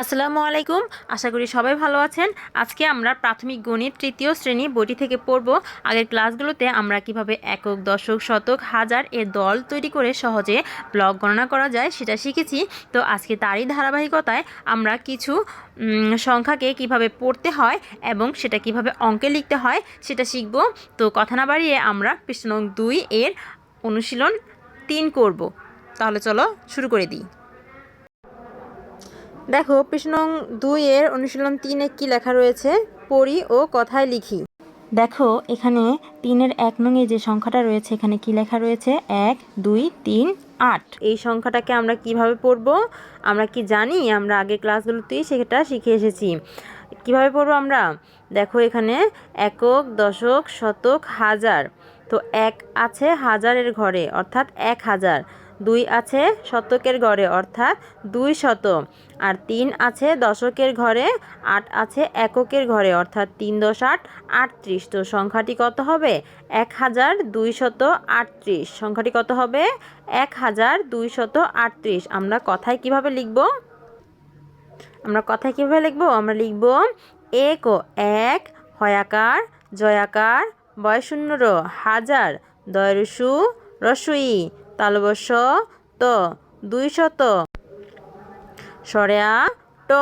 আসসালামু আলাইকুম। আশা করি সবাই ভালো আছেন। আজকে আমরা প্রাথমিক গণিত তৃতীয় শ্রেণি বইটি থেকে পড়ব। আগের ক্লাসগুলোতে আমরা কীভাবে একক, দশক, শতক, হাজার এর দল তৈরি করে সহজে ব্লক গণনা করা যায় সেটা শিখেছি। তো আজকে তারই ধারাবাহিকতায় আমরা কিছু সংখ্যাকে কীভাবে পড়তে হয় এবং সেটা কীভাবে অঙ্কে লিখতে হয় সেটা শিখব। তো কথা না বাড়িয়ে আমরা পৃষ্ঠ দুই এর অনুশীলন তিন করব। তাহলে চলো শুরু করে দিই। দেখো পৃষ্ঠ নং দুই এর অনুশীলন তিনে কি লেখা রয়েছে? পড়ি ও কথায় লিখি। দেখো, এখানে তিনের এক নঙে যে সংখ্যাটা রয়েছে, এখানে কি লেখা রয়েছে? এক, দুই, তিন, আট। এই সংখ্যাটাকে আমরা কীভাবে পড়ব? আমরা কি জানি? আমরা আগের ক্লাসগুলোতেই সেটা শিখে এসেছি। কীভাবে পড়ব আমরা? দেখো, এখানে একক, দশক, শতক, হাজার। তো এক আছে হাজারের ঘরে, অর্থাৎ এক হাজার। দুই আছে শতকের ঘরে অর্থাৎ দুই শত। আর তিন আছে দশকের ঘরে, আট আছে এককের ঘরে, অর্থাৎ তিন দশ আট আটত্রিশ। তো সংখ্যাটি কত হবে? এক হাজার দুইশত আটত্রিশ। সংখ্যাটি কত হবে? এক হাজার দুইশত আটত্রিশ। আমরা কথায় কীভাবে লিখব? আমরা কথায় কীভাবে লিখব? আমরা লিখব, এক ও এক হয়াকার, জয়াকার, বয়শূন্য হাজার, দয়রসু, রসুই। তালবস ত দুই শত সরেয়া ট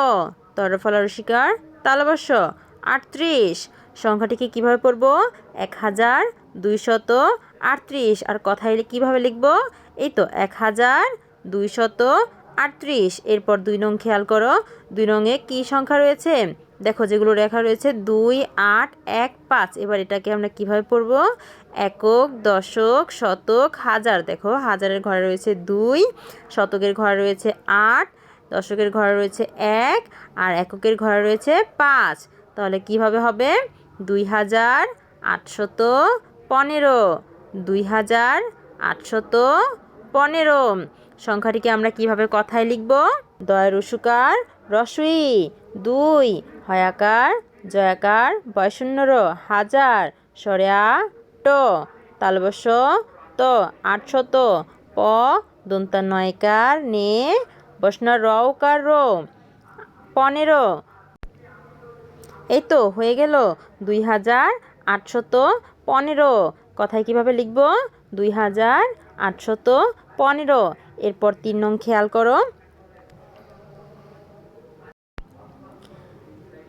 তরফলা শিকার তালবস আটত্রিশ। সংখ্যাটিকে কীভাবে পড়ব? এক হাজার দুইশত আটত্রিশ। আর কথায় কীভাবে লিখব? এই তো এক হাজার দুইশত আটত্রিশ। এরপর দুই নং খেয়াল করো। দুই নংয়ে কী সংখ্যা রয়েছে? দেখো যেগুলো লেখা রয়েছে, দুই, আট, এক, পাঁচ। এবার এটাকে আমরা কীভাবে পড়ব? একক, দশক, শতক, হাজার। দেখো, হাজারের ঘরে রয়েছে দুই, শতকের ঘরে রয়েছে আট, দশকের ঘরে রয়েছে এক, আর এককের ঘরে রয়েছে পাঁচ। তাহলে কীভাবে হবে? দুই হাজার আটশত পনেরো। দুই হাজার আটশত পনেরো। সংখ্যাটিকে আমরা কীভাবে কথায় লিখব? দয়ের রসুকার রসুই দুই, হয়াকার, জয়াকার বয়শূন্যর হাজার সরেয়া ট তালবস ত আটশত, প দন্তা নয়কার নে বসনা রওকার রো পনেরো। এই তো হয়ে গেল দুই হাজার আটশত পনেরো। কথায় কীভাবে লিখব? দুই হাজার আটশত পনেরো। এরপর তিন নং খেয়াল করো।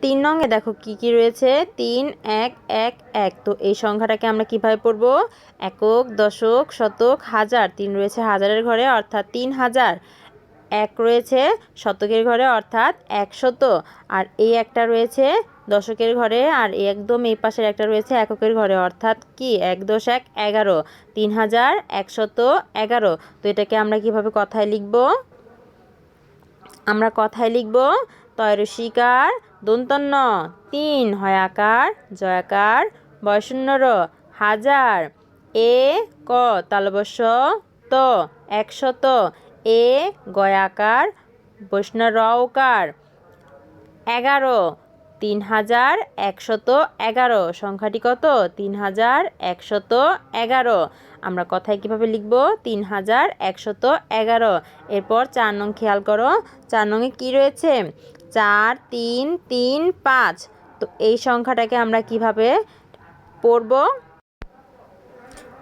তিন নংয়ে দেখো কি কি রয়েছে? তিন, এক এক এক। তো এই সংখ্যাটাকে আমরা কীভাবে পড়ব? একক, দশক, শতক, হাজার। তিন রয়েছে হাজারের ঘরে, অর্থাৎ তিন হাজার। এক রয়েছে শতকের ঘরে, অর্থাৎ একশত আর এই একটা রয়েছে দশকের ঘরে, আর একদম এই পাশের একটা রয়েছে এককের ঘরে, অর্থাৎ কি? এক দশ এক এগারো। তিন হাজার একশত এগারো। তো এটাকে আমরা কীভাবে কথায় লিখব? আমরা কথায় লিখব তয়রসিকার দন্তন্য তিন হয়াকার, জয়াকার বয়শূন্যর হাজার, এ ক তালবস ত, একশত, এ গয়াকার বৈষ্ণরকার এগারো, তিন হাজার, একশত এগারো। সংখ্যাটি কত? তিন হাজার, একশত এগারো। আমরা কথায় কীভাবে লিখব? তিন হাজার, একশত এগারো। এরপর চার নং খেয়াল করো। চার নংয়ে কী রয়েছে? চার, তিন তিন, পাঁচ। তো এই সংখ্যাটাকে আমরা কীভাবে পড়ব?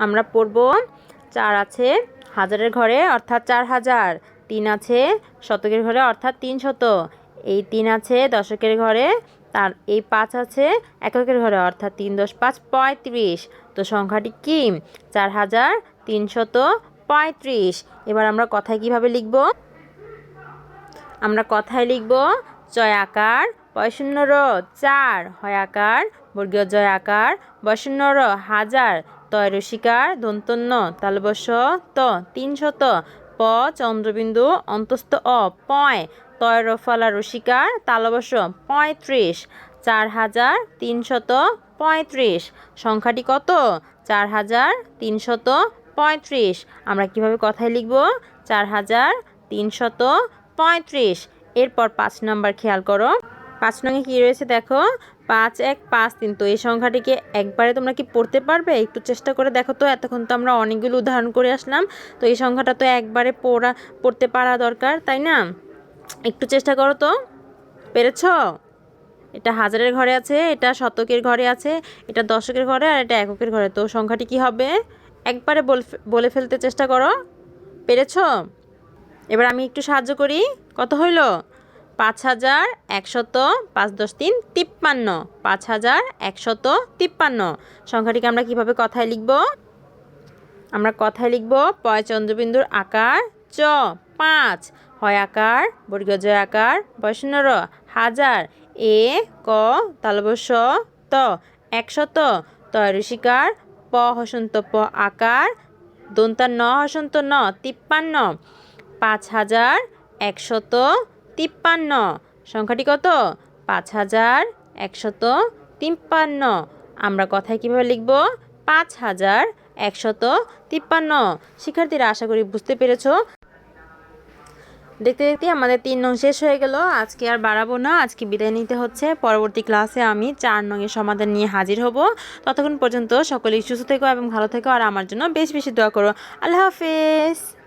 আমরা পড়ব, চার আছে হাজারের ঘরে, অর্থাৎ চার হাজার। তিন আছে শতকের ঘরে, অর্থাৎ তিন শত। এই তিন আছে দশকের ঘরে, তার এই পাঁচ আছে এককের ঘরে, অর্থাৎ তিন দশ পাঁচ পঁয়ত্রিশ। তো সংখ্যাটি কি? চার হাজার তিনশত পঁয়ত্রিশ। এবার আমরা কথায় কীভাবে লিখব? আমরা কথায় লিখব জয়াকার বয়শূন্য র চার হয়াকার বর্গীয় জয়াকার বয়শূন্য র হাজার তয়রসিকার দন্তন্য তালবস ত তিনশত প, চন্দ্রবিন্দু, অন্তস্থ অ, পয় তয়রফলা রসিকার তালবস পঁয়ত্রিশ, চার হাজার তিনশত পঁয়ত্রিশ, সংখ্যাটি কত? চার হাজার তিনশত পঁয়ত্রিশ। আমরা কীভাবে কথায় লিখব? চার হাজার তিনশত পঁয়ত্রিশ। এরপর পাঁচ নাম্বার খেয়াল করো। পাঁচ নঙে কী রয়েছে দেখো? পাঁচ, এক, পাঁচ তিন। তো এই সংখ্যাটিকে একবারে তোমরা কি পড়তে পারবে? একটু চেষ্টা করে দেখো তো, এতক্ষণ তো আমরা অনেকগুলো উদাহরণ করে আসলাম। তো এই সংখ্যাটা তো একবারে পড়া, পড়তে পারা দরকার, তাই না? একটু চেষ্টা করো তো। পেরেছ? এটা হাজারের ঘরে আছে, এটা শতকের ঘরে আছে, এটা দশকের ঘরে, আর এটা এককের ঘরে। তো সংখ্যাটি কি হবে? একবারে বল- বলে ফেলতে চেষ্টা করো। পেরেছ? এবার আমি একটু সাহায্য করি। কত হইল? পাঁচ হাজার একশত পাঁচ দশ তিন তিপ্পান্ন। পাঁচ হাজার একশত তিপ্পান্ন। সংখ্যাটিকে আমরা কীভাবে কথায় লিখব? আমরা কথায় লিখব পয় চন্দ্রবিন্দুর আকার চ, পাঁচ। হয় আকার বর্গজ আকার বয়শূন্য হাজার। এ, ক তালবস ত। একশত। তয় ঋষিকার, প হসন্ত প আকার, দন্তার ন হসন্ত ন, তিপ্পান্ন। পাঁচ হাজার একশত তিপ্পান্ন। সংখ্যাটি কত? পাঁচ হাজার একশত তিপ্পান্ন। আমরা কথায় কীভাবে লিখব? পাঁচ হাজার একশত তিপ্পান্ন। শিক্ষার্থীরা, আশা করি বুঝতে পেরেছ। দেখতে দেখতে আমাদের তিন নং শেষ হয়ে গেল। আজকে আর বাড়াবো না। আজকে বিদায় নিতে হচ্ছে। পরবর্তী ক্লাসে আমি চার নংয়ের সমাধান নিয়ে হাজির হব। ততক্ষণ পর্যন্ত সকলেই সুস্থ থেকো এবং ভালো থেকো। আর আমার জন্য বেশ বেশি দোয়া করো। আল্লাহ হাফেজ।